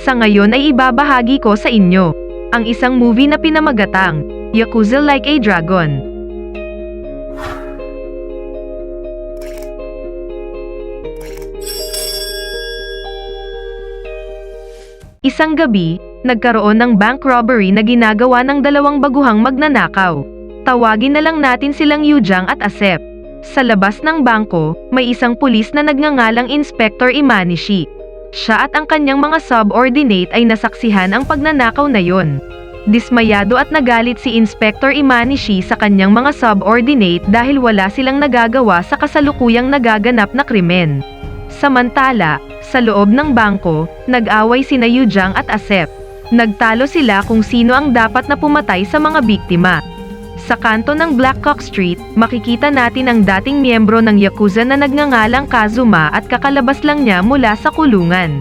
Sa ngayon ay ibabahagi ko sa inyo ang isang movie na pinamagatang Yakuza Like a Dragon. Isang gabi, nagkaroon ng bank robbery na ginagawa ng dalawang baguhang magnanakaw. Tawagin na lang natin silang Yujang at Asep. Sa labas ng bangko, may isang pulis na nagngangalang Inspector Imanishi. Siya at ang kanyang mga subordinate ay nasaksihan ang pagnanakaw na yon. Dismayado at nagalit si Inspector Imanishi sa kanyang mga subordinate dahil wala silang nagagawa sa kasalukuyang nagaganap na krimen. Samantala, sa loob ng bangko, nag-away sina Yujang at Asep. Nagtalo sila kung sino ang dapat na pumatay sa mga biktima. Sa kanto ng Blackhawk Street, makikita natin ang dating miyembro ng Yakuza na nagngangalang Kazuma at kakalabas lang niya mula sa kulungan.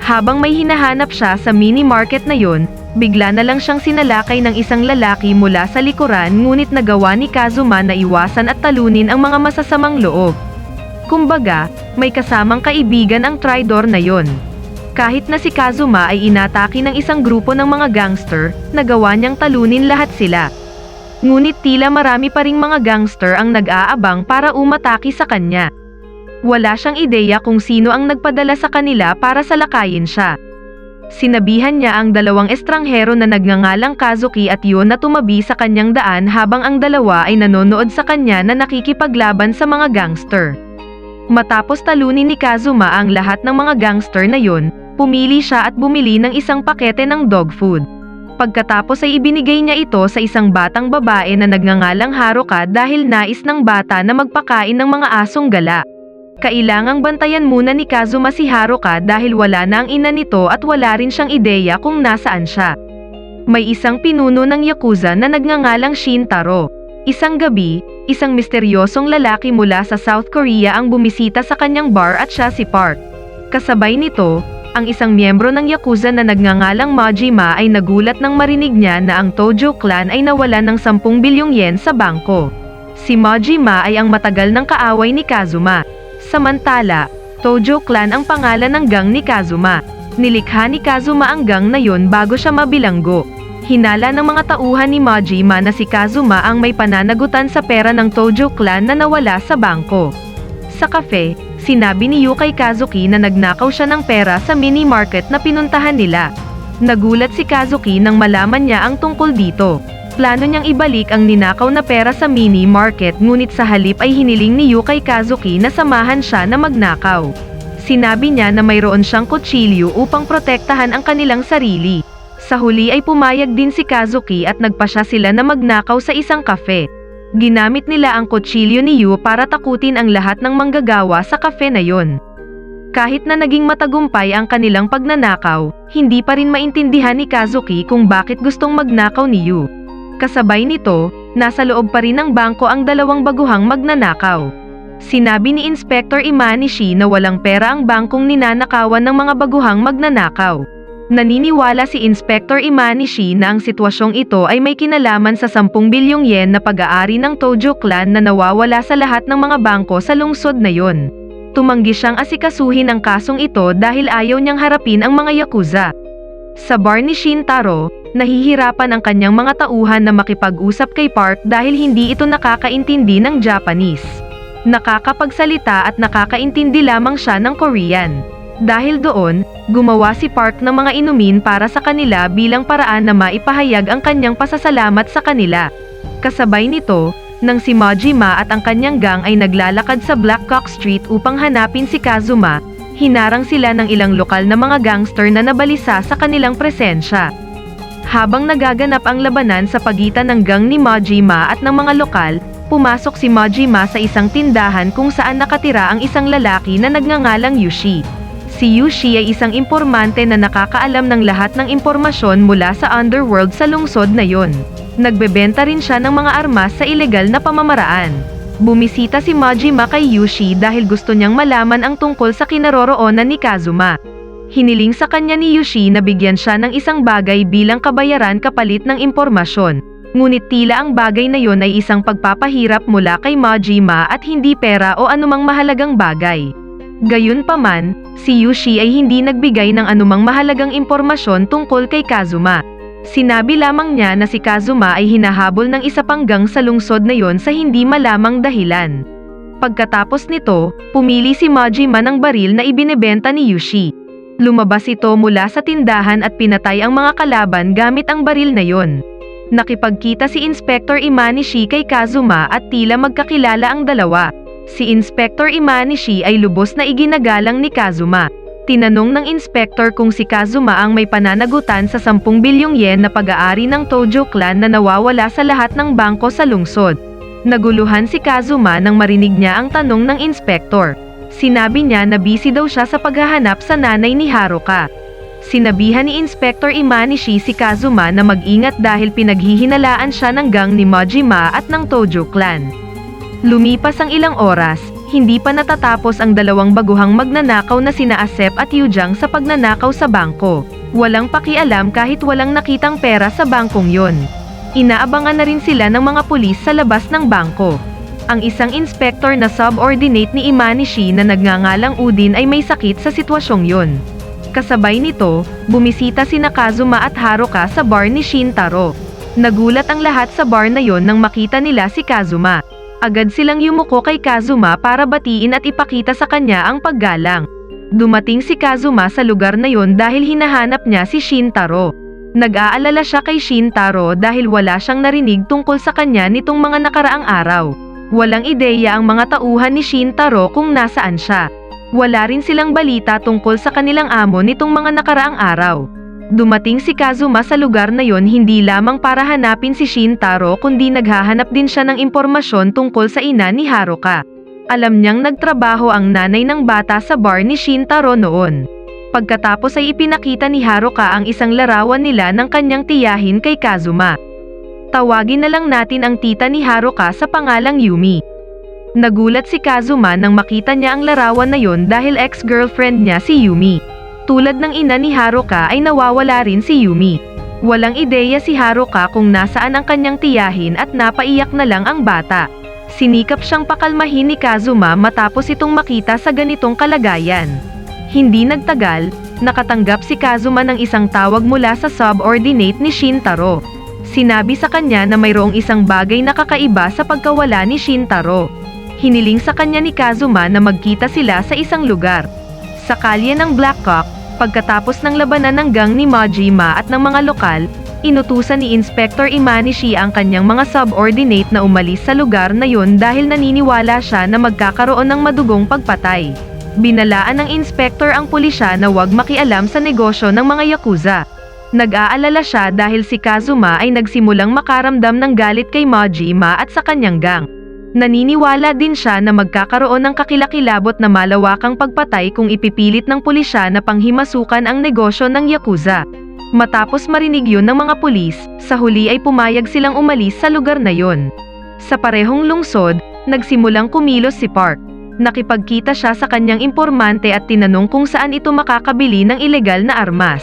Habang may hinahanap siya sa mini market na yon, bigla na lang siyang sinalakay ng isang lalaki mula sa likuran ngunit nagawa ni Kazuma na iwasan at talunin ang mga masasamang loob. Kumbaga, may kasamang kaibigan ang tridor na yon. Kahit na si Kazuma ay inatake ng isang grupo ng mga gangster, nagawa niyang talunin lahat sila. Ngunit tila marami pa ring mga gangster ang nag-aabang para umatake sa kanya. Wala siyang ideya kung sino ang nagpadala sa kanila para salakayin siya. Sinabihan niya ang dalawang estranghero na nagngangalang Kazuki at yun na tumabi sa kanyang daan habang ang dalawa ay nanonood sa kanya na nakikipaglaban sa mga gangster. Matapos talunin ni Kazuma ang lahat ng mga gangster na yun, pumili siya at bumili ng isang pakete ng dog food. Pagkatapos ay ibinigay niya ito sa isang batang babae na nagngangalang Haruka dahil nais ng bata na magpakain ng mga asong gala. Kailangang bantayan muna ni Kazuma si Haruka dahil wala na ang ina nito at wala rin siyang ideya kung nasaan siya. May isang pinuno ng Yakuza na nagngangalang Shintaro. Isang gabi, isang misteryosong lalaki mula sa South Korea ang bumisita sa kanyang bar at siya si Park. Kasabay nito, ang isang miyembro ng Yakuza na nagngangalang Majima ay nagulat nang marinig niya na ang Tojo clan ay nawalan ng 10 bilyong yen sa bangko. Si Majima ay ang matagal ng kaaway ni Kazuma. Samantala, Tojo clan ang pangalan ng gang ni Kazuma. Nilikha ni Kazuma ang gang na yon bago siya mabilanggo. Hinala ng mga tauhan ni Majima na si Kazuma ang may pananagutan sa pera ng Tojo clan na nawala sa bangko. Sa kafe, sinabi ni Yu Kazuki na nagnakaw siya ng pera sa mini market na pinuntahan nila. Nagulat si Kazuki nang malaman niya ang tungkol dito. Plano niyang ibalik ang ninakaw na pera sa mini market ngunit sa halip ay hiniling ni Yu Kazuki na samahan siya na magnakaw. Sinabi niya na mayroon siyang kutsilyo upang protektahan ang kanilang sarili. Sa huli ay pumayag din si Kazuki at nagpasya sila na magnakaw sa isang kafe. Ginamit nila ang kutsilyo ni Yu para takutin ang lahat ng manggagawa sa kafe na yon. Kahit na naging matagumpay ang kanilang pagnanakaw, hindi pa rin maintindihan ni Kazuki kung bakit gustong magnakaw ni Yu. Kasabay nito, nasa loob pa rin ng bangko ang dalawang baguhang magnanakaw. Sinabi ni Inspector Imanishi na walang pera ang bangkong ninanakawan ng mga baguhang magnanakaw. Naniniwala si Inspector Imanishi na ang sitwasyong ito ay may kinalaman sa 10 bilyong yen na pag-aari ng Tojo clan na nawawala sa lahat ng mga bangko sa lungsod na yon. Tumanggi siyang asikasuhin ang kasong ito dahil ayaw niyang harapin ang mga yakuza. Sa bar ni Shintaro, nahihirapan ang kanyang mga tauhan na makipag-usap kay Park dahil hindi ito nakakaintindi ng Japanese. Nakakapagsalita at nakakaintindi lamang siya ng Korean. Dahil doon, gumawa si Park ng mga inumin para sa kanila bilang paraan na maipahayag ang kanyang pasasalamat sa kanila. Kasabay nito, nang si Majima at ang kanyang gang ay naglalakad sa Blackhawk Street upang hanapin si Kazuma, hinarang sila ng ilang lokal na mga gangster na nabalisa sa kanilang presensya. Habang nagaganap ang labanan sa pagitan ng gang ni Majima at ng mga lokal, pumasok si Majima sa isang tindahan kung saan nakatira ang isang lalaki na nagngangalang Yushi. Si Yushi ay isang impormante na nakakaalam ng lahat ng impormasyon mula sa underworld sa lungsod na yon. Nagbebenta rin siya ng mga armas sa ilegal na pamamaraan. Bumisita si Majima kay Yushi dahil gusto niyang malaman ang tungkol sa kinaroroonan ni Kazuma. Hiniling sa kanya ni Yushi na bigyan siya ng isang bagay bilang kabayaran kapalit ng impormasyon. Ngunit tila ang bagay na yon ay isang pagpapahirap mula kay Majima at hindi pera o anumang mahalagang bagay. Gayunpaman, si Yushi ay hindi nagbigay ng anumang mahalagang impormasyon tungkol kay Kazuma. Sinabi lamang niya na si Kazuma ay hinahabol ng isa panggang sa lungsod na yon sa hindi malamang dahilan. Pagkatapos nito, pumili si Majima ng baril na ibinebenta ni Yushi. Lumabas ito mula sa tindahan at pinatay ang mga kalaban gamit ang baril na yon. Nakipagkita si Inspector Imanishi kay Kazuma at tila magkakilala ang dalawa. Si Inspector Imanishi ay lubos na iginagalang ni Kazuma. Tinanong ng inspector kung si Kazuma ang may pananagutan sa 10 bilyong yen na pag-aari ng Tojo clan na nawawala sa lahat ng bangko sa lungsod. Naguluhan si Kazuma nang marinig niya ang tanong ng inspector. Sinabi niya na busy daw siya sa paghahanap sa nanay ni Haruka. Sinabihan ni Inspector Imanishi si Kazuma na mag-ingat dahil pinaghihinalaan siya ng gang ni Majima at ng Tojo clan. Lumipas ang ilang oras, hindi pa natatapos ang dalawang baguhang magnanakaw na sina Asep at Yujang sa pagnanakaw sa bangko. Walang pakialam kahit walang nakitang pera sa bangkong yon. Inaabangan na rin sila ng mga pulis sa labas ng bangko. Ang isang inspector na subordinate ni Imanishi na nagngangalang Udin ay may sakit sa sitwasyong yon. Kasabay nito, bumisita si Nakazuma at Haruka sa bar ni Shintaro. Nagulat ang lahat sa bar na yon nang makita nila si Kazuma. Agad silang yumuko kay Kazuma para batiin at ipakita sa kanya ang paggalang. Dumating si Kazuma sa lugar na yon dahil hinahanap niya si Shintaro. Nag-aalala siya kay Shintaro dahil wala siyang narinig tungkol sa kanya nitong mga nakaraang araw. Walang ideya ang mga tauhan ni Shintaro kung nasaan siya. Wala rin silang balita tungkol sa kanilang amo nitong mga nakaraang araw. Dumating si Kazuma sa lugar na yon hindi lamang para hanapin si Shintaro kundi naghahanap din siya ng impormasyon tungkol sa ina ni Haruka. Alam niyang nagtrabaho ang nanay ng bata sa bar ni Shintaro noon. Pagkatapos ay ipinakita ni Haruka ang isang larawan nila ng kanyang tiyahin kay Kazuma. Tawagin na lang natin ang tita ni Haruka sa pangalang Yumi. Nagulat si Kazuma nang makita niya ang larawan na yon dahil ex-girlfriend niya si Yumi. Tulad ng ina ni Haruka ay nawawala rin si Yumi. Walang ideya si Haruka kung nasaan ang kanyang tiyahin at napaiyak na lang ang bata. Sinikap siyang pakalmahin ni Kazuma matapos itong makita sa ganitong kalagayan. Hindi nagtagal, nakatanggap si Kazuma ng isang tawag mula sa subordinate ni Shintaro. Sinabi sa kanya na mayroong isang bagay na kakaiba sa pagkawala ni Shintaro. Hiniling sa kanya ni Kazuma na magkita sila sa isang lugar. Sa kalye ng Blackhawk, pagkatapos ng labanan ng gang ni Majima at ng mga lokal, inutusan ni Inspector Imanishi ang kanyang mga subordinate na umalis sa lugar na yun dahil naniniwala siya na magkakaroon ng madugong pagpatay. Binalaan ng inspector ang pulisya na huwag makialam sa negosyo ng mga yakuza. Nag-aalala siya dahil si Kazuma ay nagsimulang makaramdam ng galit kay Majima at sa kanyang gang. Naniniwala din siya na magkakaroon ng kakilakilabot na malawakang pagpatay kung ipipilit ng pulisya na panghimasukan ang negosyo ng Yakuza. Matapos marinig yun ng mga pulis, sa huli ay pumayag silang umalis sa lugar na yon. Sa parehong lungsod, nagsimulang kumilos si Park. Nakipagkita siya sa kanyang impormante at tinanong kung saan ito makakabili ng ilegal na armas.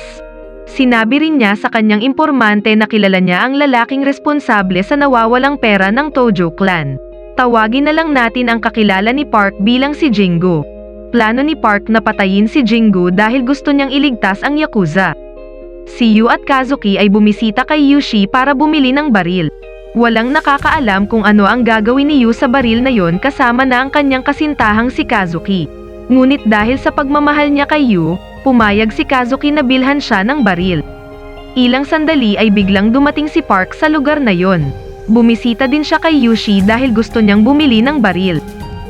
Sinabi rin niya sa kanyang impormante na kilala niya ang lalaking responsable sa nawawalang pera ng Tojo clan. Tawagin na lang natin ang kakilala ni Park bilang si Jingu. Plano ni Park na patayin si Jingu dahil gusto niyang iligtas ang Yakuza. Si Yu at Kazuki ay bumisita kay Yushi para bumili ng baril. Walang nakakaalam kung ano ang gagawin ni Yu sa baril na yon kasama na ang kanyang kasintahang si Kazuki. Ngunit dahil sa pagmamahal niya kay Yu, pumayag si Kazuki na bilhan siya ng baril. Ilang sandali ay biglang dumating si Park sa lugar na yon. Bumisita din siya kay Yushi dahil gusto niyang bumili ng baril.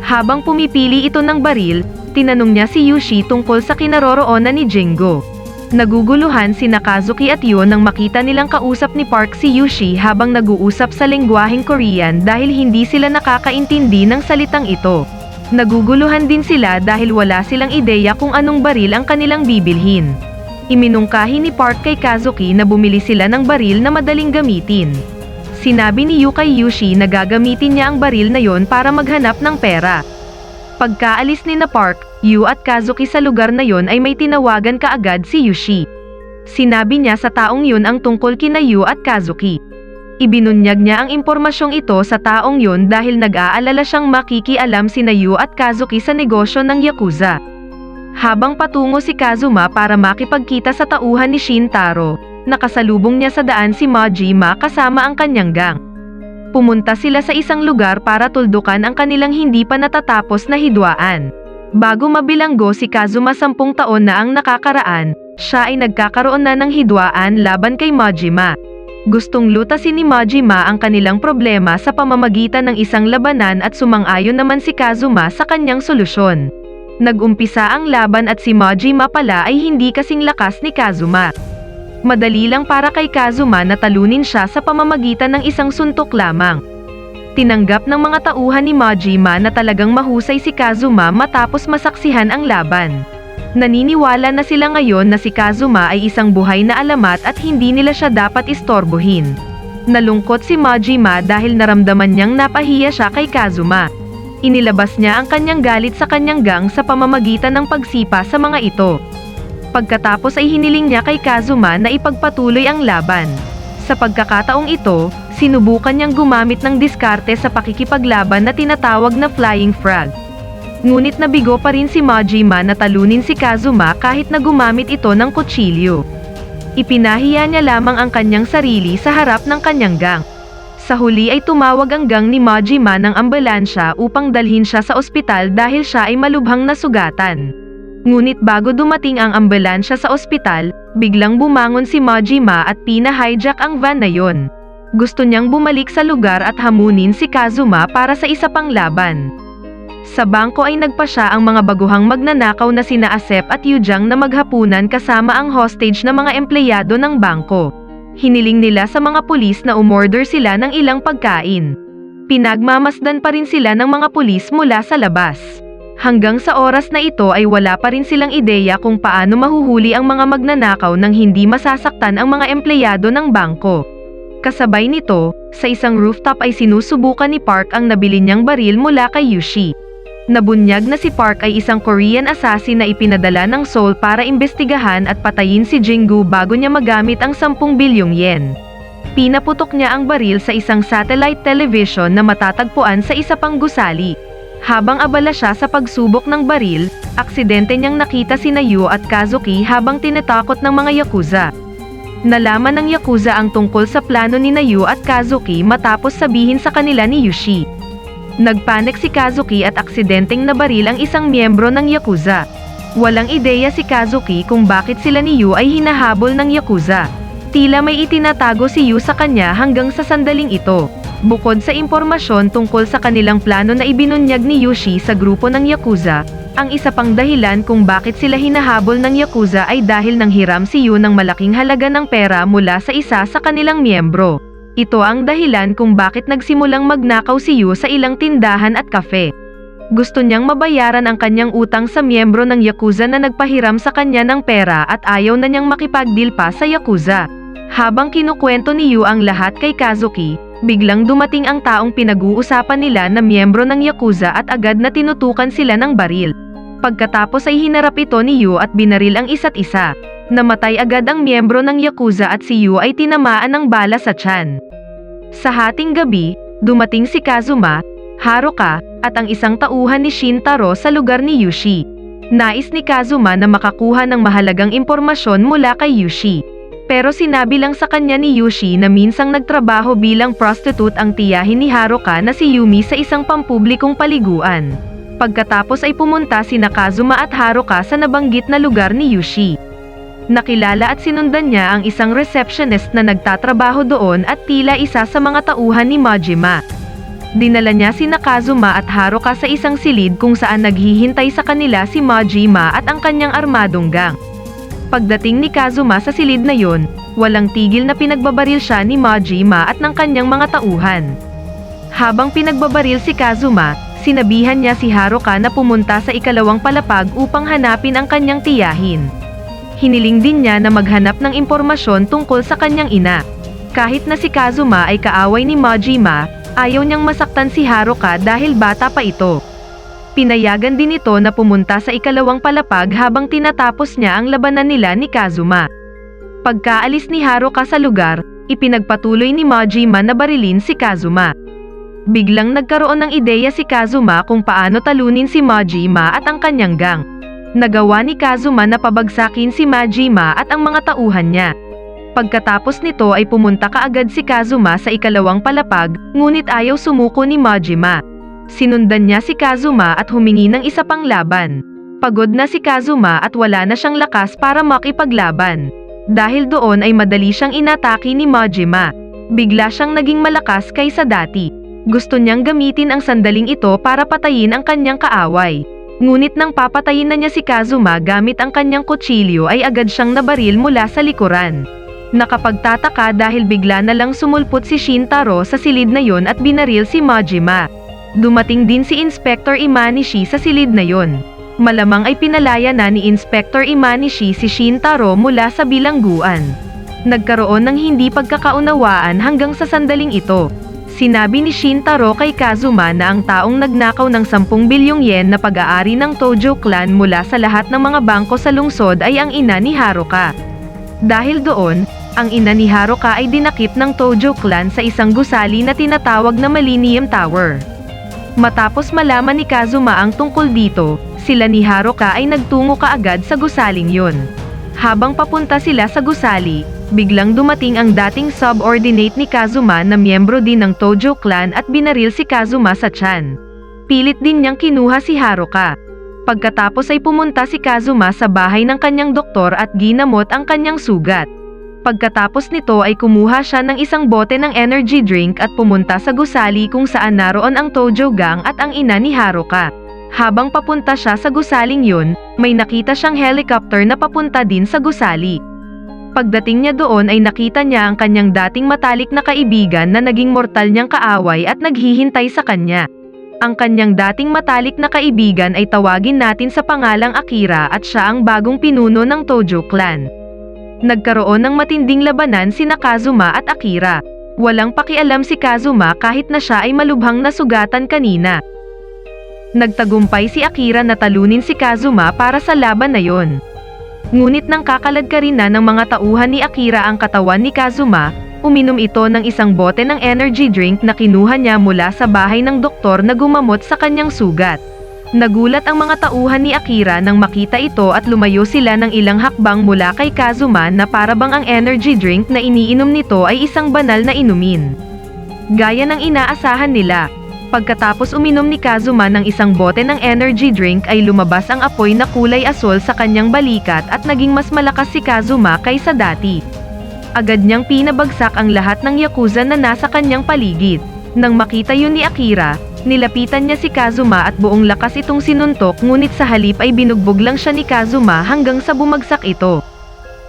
Habang pumipili ito ng baril, tinanong niya si Yushi tungkol sa kinaroroonan ni Jingo. Naguguluhan si Nakazuki at Yu nang makita nilang kausap ni Park si Yushi habang nag-uusap sa lengguaheng Korean dahil hindi sila nakakaintindi ng salitang ito. Naguguluhan din sila dahil wala silang ideya kung anong baril ang kanilang bibilhin. Iminungkahi ni Park kay Kazuki na bumili sila ng baril na madaling gamitin. Sinabi ni Yu kay Yushi na gagamitin niya ang baril na yon para maghanap ng pera. Pagkaalis ni na Park, Yu at Kazuki sa lugar na yon ay may tinawagan kaagad si Yushi. Sinabi niya sa taong yun ang tungkol kina Yu at Kazuki. Ibinunyag niya ang impormasyong ito sa taong yun dahil nag-aalala siyang makikialam sina Yu at Kazuki sa negosyo ng Yakuza. Habang patungo si Kazuma para makipagkita sa tauhan ni Shintaro, nakasalubong niya sa daan si Majima kasama ang kanyang gang. Pumunta sila sa isang lugar para tuldukan ang kanilang hindi pa natatapos na hidwaan. Bago mabilanggo si Kazuma sampung taon na ang nakakaraan, siya ay nagkakaroon na ng hidwaan laban kay Majima. Gustong lutasin ni Majima ang kanilang problema sa pamamagitan ng isang labanan at sumang-ayon naman si Kazuma sa kanyang solusyon. Nag-umpisa ang laban at si Majima pala ay hindi kasing lakas ni Kazuma. Madali lang para kay Kazuma na talunin siya sa pamamagitan ng isang suntok lamang. Tinanggap ng mga tauhan ni Majima na talagang mahusay si Kazuma matapos masaksihan ang laban. Naniniwala na sila ngayon na si Kazuma ay isang buhay na alamat at hindi nila siya dapat istorbohin. Nalungkot si Majima dahil naramdaman niyang napahiya siya kay Kazuma. Inilabas niya ang kanyang galit sa kanyang gang sa pamamagitan ng pagsipa sa mga ito. Pagkatapos ay hiniling niya kay Kazuma na ipagpatuloy ang laban. Sa pagkakataong ito, sinubukan niyang gumamit ng diskarte sa pakikipaglaban na tinatawag na Flying Frog. Ngunit nabigo pa rin si Majima na talunin si Kazuma kahit na gumamit ito ng kutsilyo. Ipinahiya niya lamang ang kanyang sarili sa harap ng kanyang gang. Sa huli ay tumawag ang gang ni Majima ng ambulansya upang dalhin siya sa ospital dahil siya ay malubhang nasugatan. Ngunit bago dumating ang ambulansya sa ospital, biglang bumangon si Majima at pina-hijack ang van na yon. Gusto niyang bumalik sa lugar at hamunin si Kazuma para sa isa pang laban. Sa bangko ay nagpa siya ang mga baguhang magnanakaw na sina Asep at Yujang na maghapunan kasama ang hostage na mga empleyado ng bangko. Hiniling nila sa mga pulis na umorder sila ng ilang pagkain. Pinagmamasdan pa rin sila ng mga pulis mula sa labas. Hanggang sa oras na ito ay wala pa rin silang ideya kung paano mahuhuli ang mga magnanakaw nang hindi masasaktan ang mga empleyado ng bangko. Kasabay nito, sa isang rooftop ay sinusubukan ni Park ang nabili niyang baril mula kay Yushi. Nabunyag na si Park ay isang Korean assassin na ipinadala ng Seoul para imbestigahan at patayin si Jingu bago niya magamit ang 10 bilyong yen. Pinaputok niya ang baril sa isang satellite television na matatagpuan sa isa pang gusali. Habang abala siya sa pagsubok ng baril, aksidente niyang nakita si Nayu at Kazuki habang tinatakot ng mga Yakuza. Nalaman ng Yakuza ang tungkol sa plano ni Nayu at Kazuki matapos sabihin sa kanila ni Yushi. Nagpanik si Kazuki at aksidenteng nabaril ang isang miyembro ng Yakuza. Walang ideya si Kazuki kung bakit sila ni Yu ay hinahabol ng Yakuza. Tila may itinatago si Yu sa kanya hanggang sa sandaling ito. Bukod sa impormasyon tungkol sa kanilang plano na ibinunyag ni Yushi sa grupo ng Yakuza, ang isa pang dahilan kung bakit sila hinahabol ng Yakuza ay dahil nang hiram si Yu ng malaking halaga ng pera mula sa isa sa kanilang miyembro. Ito ang dahilan kung bakit nagsimulang magnakaw si Yu sa ilang tindahan at kafe. Gusto niyang mabayaran ang kanyang utang sa miyembro ng Yakuza na nagpahiram sa kanya ng pera at ayaw na niyang makipagdeal pa sa Yakuza. Habang kinukwento ni Yu ang lahat kay Kazuki, biglang dumating ang taong pinag-uusapan nila na miyembro ng Yakuza at agad na tinutukan sila ng baril. Pagkatapos ay hinarap ito ni Yu at binaril ang isa't isa. Namatay agad ang miyembro ng Yakuza at si Yu ay tinamaan ng bala sa tiyan. Sa hating gabi, dumating si Kazuma, Haruka, at ang isang tauhan ni Shintaro sa lugar ni Yushi. Nais ni Kazuma na makakuha ng mahalagang impormasyon mula kay Yushi. Pero sinabi lang sa kanya ni Yushi na minsang nagtrabaho bilang prostitute ang tiyahin ni Haruka na si Yumi sa isang pampublikong paliguan. Pagkatapos ay pumunta si Nakazuma at Haruka sa nabanggit na lugar ni Yushi. Nakilala at sinundan niya ang isang receptionist na nagtatrabaho doon at tila isa sa mga tauhan ni Majima. Dinala niya si Nakazuma at Haruka sa isang silid kung saan naghihintay sa kanila si Majima at ang kanyang armadong gang. Pagdating ni Kazuma sa silid na yon, walang tigil na pinagbabaril siya ni Majima at ng kanyang mga tauhan. Habang pinagbabaril si Kazuma, sinabihan niya si Haruka na pumunta sa ikalawang palapag upang hanapin ang kanyang tiyahin. Hiniling din niya na maghanap ng impormasyon tungkol sa kanyang ina. Kahit na si Kazuma ay kaaway ni Majima, ayaw niyang masaktan si Haruka dahil bata pa ito. Pinayagan din ito na pumunta sa ikalawang palapag habang tinatapos niya ang labanan nila ni Kazuma. Pagkaalis ni Haruka sa lugar, ipinagpatuloy ni Majima na barilin si Kazuma. Biglang nagkaroon ng ideya si Kazuma kung paano talunin si Majima at ang kanyang gang. Nagawa ni Kazuma na pabagsakin si Majima at ang mga tauhan niya. Pagkatapos nito ay pumunta kaagad si Kazuma sa ikalawang palapag, ngunit ayaw sumuko ni Majima. Sinundan niya si Kazuma at humingi ng isa pang laban. Pagod na si Kazuma at wala na siyang lakas para makipaglaban. Dahil doon ay madali siyang inatake ni Majima. Bigla siyang naging malakas kaysa dati. Gusto niyang gamitin ang sandaling ito para patayin ang kanyang kaaway. Ngunit nang papatayin na niya si Kazuma gamit ang kanyang kutsilyo ay agad siyang nabaril mula sa likuran. Nakapagtataka dahil bigla na lang sumulpot si Shintaro sa silid na yon at binaril si Majima. Dumating din si Inspector Imanishi sa silid na yon. Malamang ay pinalaya na ni Inspector Imanishi si Shintaro mula sa bilangguan. Nagkaroon ng hindi pagkakaunawaan hanggang sa sandaling ito. Sinabi ni Shintaro kay Kazuma na ang taong nagnakaw ng 10 bilyong yen na pag-aari ng Tojo clan mula sa lahat ng mga bangko sa lungsod ay ang ina ni Haruka. Dahil doon, ang ina ni Haruka ay dinakip ng Tojo clan sa isang gusali na tinatawag na Millennium Tower. Matapos malaman ni Kazuma ang tungkol dito, sila ni Haruka ay nagtungo kaagad sa gusaling yun. Habang papunta sila sa gusali, biglang dumating ang dating subordinate ni Kazuma na miyembro din ng Tojo clan at binaril si Kazuma sa tiyan. Pilit din niyang kinuha si Haruka. Pagkatapos ay pumunta si Kazuma sa bahay ng kanyang doktor at ginamot ang kanyang sugat. Pagkatapos nito ay kumuha siya ng isang bote ng energy drink at pumunta sa gusali kung saan naroon ang Tojo gang at ang ina ni Haruka. Habang papunta siya sa gusaling yun, may nakita siyang helicopter na papunta din sa gusali. Pagdating niya doon ay nakita niya ang kanyang dating matalik na kaibigan na naging mortal niyang kaaway at naghihintay sa kanya. Ang kanyang dating matalik na kaibigan ay tawagin natin sa pangalang Akira at siya ang bagong pinuno ng Tojo clan. Nagkaroon ng matinding labanan si Kazuma at Akira. Walang pakialam si Kazuma kahit na siya ay malubhang nasugatan kanina. Nagtagumpay si Akira na talunin si Kazuma para sa laban na yon. Ngunit nang kakalad ka rin na ng mga tauhan ni Akira ang katawan ni Kazuma, uminom ito ng isang bote ng energy drink na kinuha niya mula sa bahay ng doktor na gumamot sa kanyang sugat. Nagulat ang mga tauhan ni Akira nang makita ito at lumayo sila ng ilang hakbang mula kay Kazuma na parabang ang energy drink na iniinom nito ay isang banal na inumin. Gaya ng inaasahan nila, Pagkatapos uminom ni Kazuma ng isang bote ng energy drink ay lumabas ang apoy na kulay asol sa kanyang balikat at naging mas malakas si Kazuma kaysa dati. Agad niyang pinabagsak ang lahat ng Yakuza na nasa kanyang paligid. Nang makita yun ni Akira, nilapitan niya si Kazuma at buong lakas itong sinuntok ngunit sa halip ay binugbog lang siya ni Kazuma hanggang sa bumagsak ito.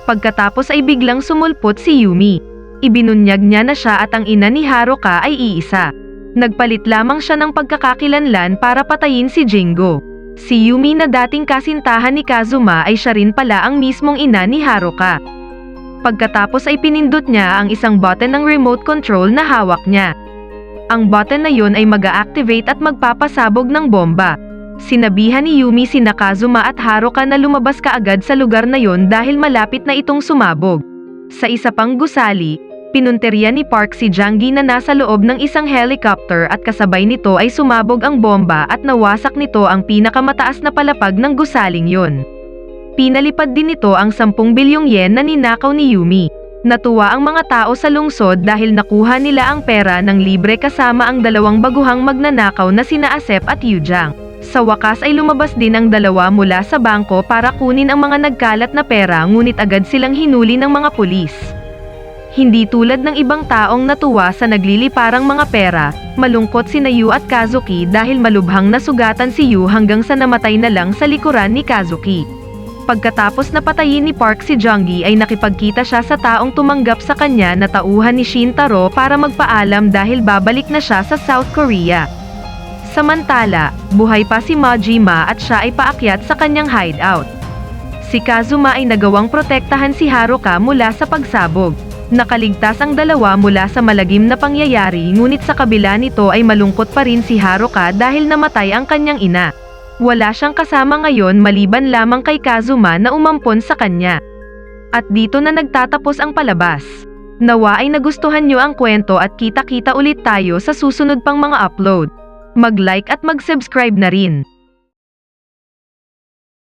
Pagkatapos ay biglang sumulpot si Yumi. Ibinunyag niya na siya at ang ina ni Haruka ay iisa. Nagpalit lamang siya ng pagkakakilanlan para patayin si Jingo. Si Yumi na dating kasintahan ni Kazuma ay siya rin pala ang mismong ina ni Haruka. Pagkatapos ay pinindot niya ang isang button ng remote control na hawak niya. Ang button na yun ay mag-activate at magpapasabog ng bomba. Sinabihan ni Yumi si Nakazuma at Haruka na lumabas kaagad sa lugar na yon dahil malapit na itong sumabog. Sa isa pang gusali, Pinunteriya ni Park si Jangi na nasa loob ng isang helicopter at kasabay nito ay sumabog ang bomba at nawasak nito ang pinakamataas na palapag ng gusaling yon. Pinalipad din nito ang 10 bilyong yen na ninakaw ni Yumi. Natuwa ang mga tao sa lungsod dahil nakuha nila ang pera ng libre kasama ang dalawang baguhang magnanakaw na sina Asep at Yujang. Sa wakas ay lumabas din ang dalawa mula sa bangko para kunin ang mga nagkalat na pera ngunit agad silang hinuli ng mga pulis. Hindi tulad ng ibang taong natuwa sa nagliliparang mga pera, malungkot si Yu at Kazuki dahil malubhang nasugatan si Yu hanggang sa namatay na lang sa likuran ni Kazuki. Pagkatapos na patayin ni Park si Junggi ay nakipagkita siya sa taong tumanggap sa kanya na tauhan ni Shintaro para magpaalam dahil babalik na siya sa South Korea. Samantala, buhay pa si Majima at siya ay paakyat sa kanyang hideout. Si Kazuma ay nagawang protektahan si Haruka mula sa pagsabog. Nakaligtas ang dalawa mula sa malagim na pangyayari ngunit sa kabila nito ay malungkot pa rin si Haruka dahil namatay ang kanyang ina. Wala siyang kasama ngayon maliban lamang kay Kazuma na umampon sa kanya. At dito na nagtatapos ang palabas. Nawa ay nagustuhan nyo ang kwento at kita-kita ulit tayo sa susunod pang mga upload. Mag-like at mag-subscribe na rin.